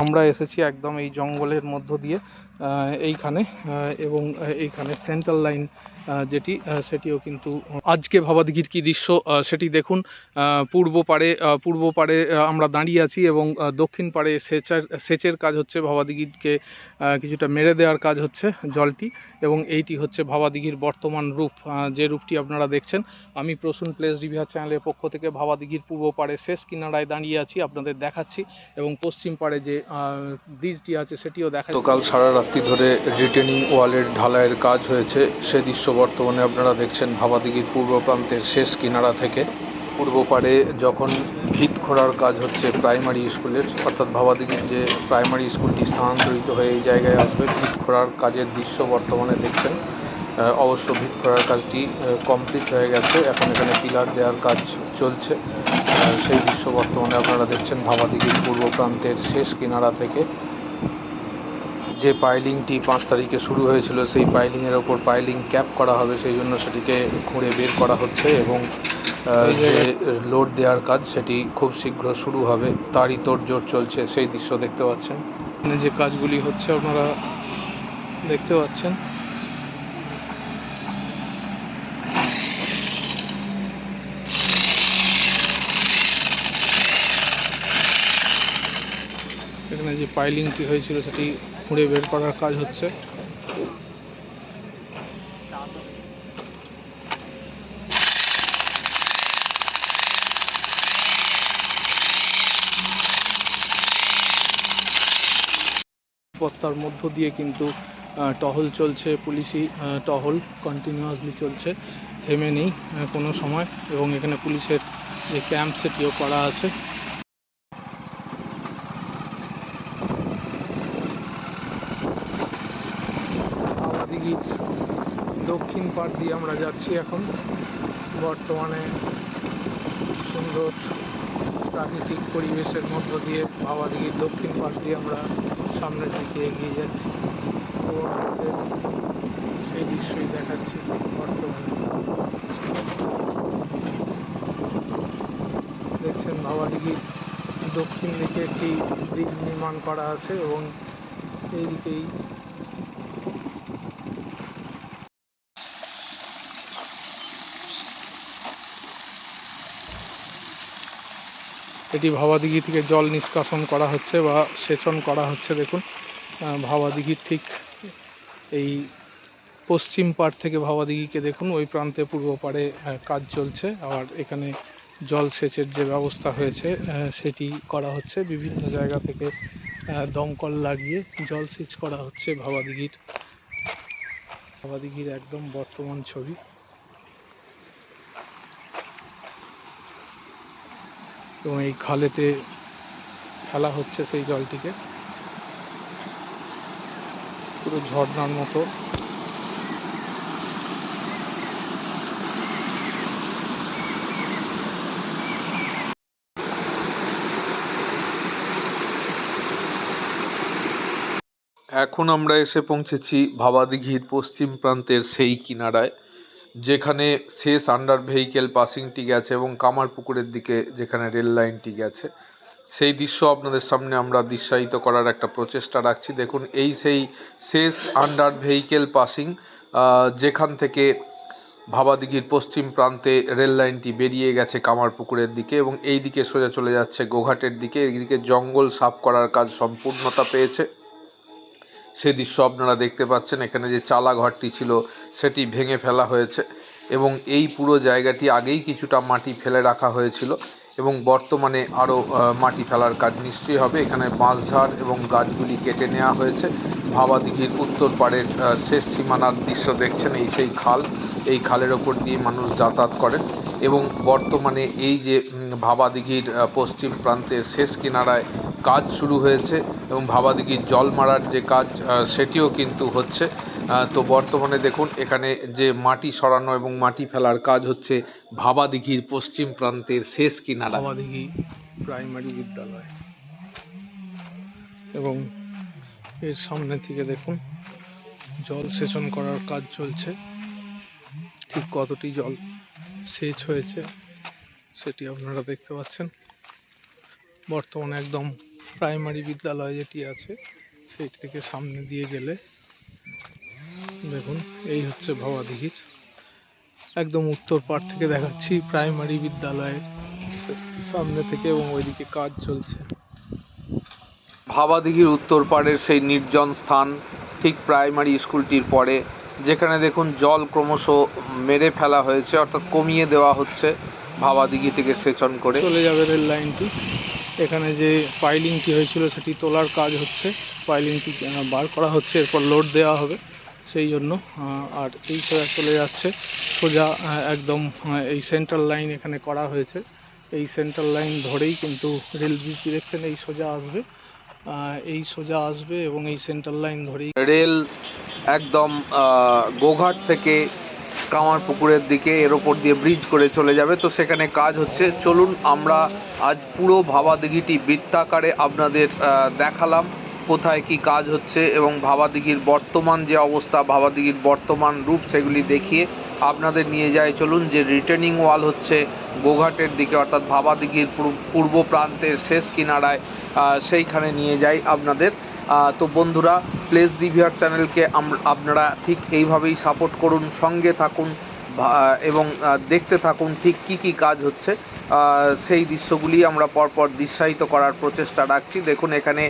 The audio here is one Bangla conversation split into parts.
আমরা এসেছি একদম এই জঙ্গলের মধ্য দিয়ে। এইখানে এবং এইখানে সেন্ট্রাল লাইন যেটি সেটিও কিন্তু আজকে ভাবাদিঘির কী দৃশ্য সেটি দেখুন। পূর্ব পাড়ে পূর্ব পাড়ে আমরা দাঁড়িয়ে আছি এবং দক্ষিণ পাড়ে সেচের সেচের কাজ হচ্ছে ভাবাদিঘিরকে আহ, কিছুটা মেরে দেওয়ার কাজ হচ্ছে জলটি এবং এইটি হচ্ছে ভাবাদিঘির বর্তমান রূপ যে রূপটি আপনারা দেখছেন। আমি প্রসূন প্লেস রিভিউয়ার চ্যানেলের পক্ষ থেকে ভাবাদিঘির পূর্ব পাড়ে শেষ কিনারায় দাঁড়িয়ে আছি আপনাদের দেখাচ্ছি এবং পশ্চিম পাড়ে যে ব্রিজটি আছে সেটিও দেখা গতকাল সারা রাত্রি ধরে রিটেনিং ওয়ালের ঢালাইয়ের কাজ হয়েছে। সে দৃশ্য বর্তমানে আপনারা দেখছেন ভাবাদিঘির পূর্ব প্রান্তের শেষ কিনারা থেকে। পূর্ব পাড়ে যখন ভিত খোঁড়ার কাজ হচ্ছে প্রাইমারি স্কুলের, অর্থাৎ ভাবাদিঘির যে প্রাইমারি স্কুলটি স্থানান্তরিত হয়ে এই জায়গায় আসবে, ভিত খোঁড়ার কাজের দৃশ্য বর্তমানে দেখছেন। অবশ্য ভিত খোঁড়ার কাজটি কমপ্লিট হয়ে গেছে। এখন এখানে পিলার দেওয়ার কাজ চলছে। সেই দৃশ্য বর্তমানে আপনারা দেখছেন ভাবাদিঘির পূর্ব প্রান্তের শেষ কিনারা থেকে। যে পাইলিংটি পাঁচ তারিখে শুরু হয়েছিল সেই পাইলিংয়ের ওপর পাইলিং ক্যাপ করা হবে সেই জন্য সেটিকে খুঁড়ে বের করা হচ্ছে এবং যে লোড দেওয়ার কাজ সেটি খুব শীঘ্র শুরু হবে। তারই তোড়জোড় চলছে সেই দৃশ্য দেখতে পাচ্ছেন। এখানে যে কাজগুলি হচ্ছে আপনারা দেখতে পাচ্ছেন। এখানে যে পাইলিংটি হয়েছিল সেটি খুঁড়ে বের করার কাজ হচ্ছে। পত্তার মধ্য দিয়ে কিন্তু টহল চলছে, পুলিশি টহল কন্টিনিউয়াসলি চলছে। থেমে নেই কোনো সময় এবং এখানে পুলিশের যে ক্যাম্প সেটিও করা আছে। পাড় দিয়ে আমরা যাচ্ছি এখন। বর্তমানে সুন্দর প্রাকৃতিক পরিবেশের মধ্য দিয়ে ভাবাদিঘির দক্ষিণ পাড় দিয়ে আমরা সামনের দিকে এগিয়ে যাচ্ছি। এবং আপনাদের সেই দৃশ্যই দেখাচ্ছি বর্তমানে। দেখছেন ভাবাদিঘির দক্ষিণ দিকে একটি ব্রিজ নির্মাণ করা আছে এবং এই দিকেই এটি ভাবাদিঘি থেকে জল নিষ্কাশন করা হচ্ছে বা সেচন করা হচ্ছে, দেখুন। ভাবাদিঘির ঠিক এই পশ্চিম পাড় থেকে ভাবাদিঘিকে দেখুন, ওই প্রান্তে পূর্ব পাড়ে কাজ চলছে। আর এখানে জল সেচের যে ব্যবস্থা হয়েছে সেটি করা হচ্ছে। বিভিন্ন জায়গা থেকে দমকল লাগিয়ে জল সেচ করা হচ্ছে ভাবাদিঘির। ভাবাদিঘির একদম বর্তমান ছবি। এবং এই খালেতে ফেলা হচ্ছে সেই জলটিকে। পুরো ঝর্ণার মতো। এখন আমরা এসে পৌঁছেছি ভাবাদিঘির পশ্চিম প্রান্তের সেই কিনারায়। যেখানে শেষ আন্ডার ভেহিকেল পাসিংটি গেছে এবং কামারপুকুরের দিকে যেখানে রেল লাইনটি গেছে। সেই দৃশ্য আপনাদের সামনে আমরা দৃশ্যায়িত করার একটা প্রচেষ্টা রাখছি। দেখুন, এই সেই শেষ আন্ডার ভেহিকেল পাসিং যেখান থেকে ভাবাদিঘির পশ্চিম প্রান্তে রেল লাইনটি বেরিয়ে গেছে কামারপুকুরের দিকে এবং এই দিকে সোজা চলে যাচ্ছে গোঘাটের দিকে এইদিকে জঙ্গল সাফ করার কাজ সম্পূর্ণতা পেয়েছে। সে দৃশ্য আপনারা দেখতে পাচ্ছেন। এখানে যে চালা ঘরটি ছিল সেটি ভেঙে ফেলা হয়েছে এবং এই পুরো জায়গাটি আগেই কিছুটা মাটি ফেলে রাখা হয়েছিল এবং বর্তমানে আরও মাটি ফেলার কাজ নিশ্চয়ই হবে। এখানে বাঁশঝাড় এবং গাছগুলি কেটে নেওয়া হয়েছে। ভাবাদিঘির উত্তর পাড়ের শেষ সীমানার দৃশ্য দেখছেন এই সেই খাল। এই খালের ওপর দিয়ে মানুষ যাতায়াত করেন এবং বর্তমানে এই যে ভাবাদিঘির পশ্চিম প্রান্তের শেষ কিনারায় কাজ শুরু হয়েছে এবং ভাবাদিঘির জল মারার যে কাজ সেটিও কিন্তু হচ্ছে। তো বর্তমানে দেখুন, এখানে যে মাটি সরানো এবং মাটি ফেলার কাজ হচ্ছে, ভাবাদিঘির পশ্চিম প্রান্তের শেষ কিনারা। ভাবাদিঘি প্রাইমারি বিদ্যালয়। এবং এর সামনে থেকে দেখুন, জল সেচন করার কাজ চলছে। ঠিক কতটি জল সেচ হয়েছে, সেটি আপনারা দেখতে পাচ্ছেন। বর্তমানে একদম প্রাইমারি বিদ্যালয় যেটি আছে সেই থেকে সামনে দিয়ে গেলে দেখুন এই হচ্ছে ভাবাদিঘির। একদম উত্তর পাড় থেকে দেখাচ্ছি প্রাইমারি বিদ্যালয়ের সামনে থেকে এবং ওইদিকে কাজ চলছে। ভাবাদিঘির উত্তর পাড়ের সেই নির্জন স্থান ঠিক প্রাইমারি স্কুলটির পরে যেখানে দেখুন জল ক্রমশ মেরে ফেলা হয়েছে অর্থাৎ কমিয়ে দেওয়া হচ্ছে ভাবাদিঘি থেকে সেচন করে। চলে যাবে রেল লাইনটি। এখানে যে পাইলিংটি হয়েছিল সেটি তোলার কাজ হচ্ছে। পাইলিংটি বার করা হচ্ছে এরপর লোড দেওয়া হবে। সেই জন্য আর এই সোজা চলে যাচ্ছে। সোজা একদম এই সেন্ট্রাল লাইন এখানে করা হয়েছে। এই সেন্ট্রাল লাইন ধরেই কিন্তু রেল ব্রিজ ডিরেকশন এই সোজা আসবে। এই সোজা আসবে এবং এই সেন্ট্রাল লাইন ধরেই রেল একদম গোঘাট থেকে কামার পুকুরের দিকে এর ওপর দিয়ে ব্রিজ করে চলে যাবে। তো সেখানে কাজ হচ্ছে। চলুন আমরা আজ পুরো ভাবাদিঘিটি বৃত্তাকারে আপনাদের দেখালাম। কোথায় কি কাজ হচ্ছে এবং ভাবাদিঘির বর্তমান যে অবস্থা, ভাবাদিঘির বর্তমান রূপ সেগুলি দেখিয়ে আপনাদের নিয়ে যায় চলুন যে রিটার্নিং ওয়াল হচ্ছে গোঘাটের দিকে, অর্থাৎ ভাবাদিঘির পূর্ব- প্রান্তের শেষ কিনারায় সেইখানে নিয়ে যাই আপনাদের। তো বন্ধুরা প্লেস রিভিউয়ার চ্যানেলকে আপনারা ঠিক এইভাবেই সাপোর্ট করুন, সঙ্গে থাকুন এবং দেখতে থাকুন ঠিক কী কী কাজ হচ্ছে। সেই দৃশ্যগুলি আমরা পরপর দৃশ্যায়িত করার প্রচেষ্টা রাখছি। দেখুন, এখানে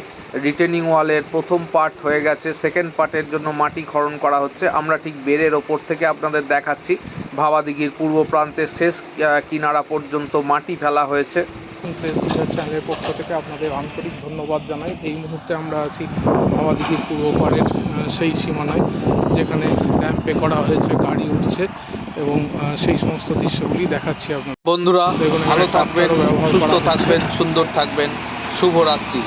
রিটেনিং ওয়ালের প্রথম পার্ট হয়ে গেছে। সেকেন্ড পার্টের জন্য মাটি খনন করা হচ্ছে। আমরা ঠিক বেড়ের ওপর থেকে আপনাদের দেখাচ্ছি। ভাবাদিঘির পূর্ব প্রান্তের শেষ কিনারা পর্যন্ত মাটি ফেলা হয়েছে। প্রেস টিচার চ্যানেলের পক্ষ থেকে আপনাদের আন্তরিক ধন্যবাদ জানাই। এই মুহূর্তে আমরা আছি আমাদিঘির পূর্ব পাড়ের সেই সীমানায় যেখানে র্যাম্পে করা হয়েছে গাড়ি উঠছে এবং সেই সমস্ত দৃশ্যগুলি দেখাচ্ছি আপনার বন্ধুরা ভালো থাকবেন সুস্থ থাকবেন সুন্দর থাকবেন। শুভরাত্রি।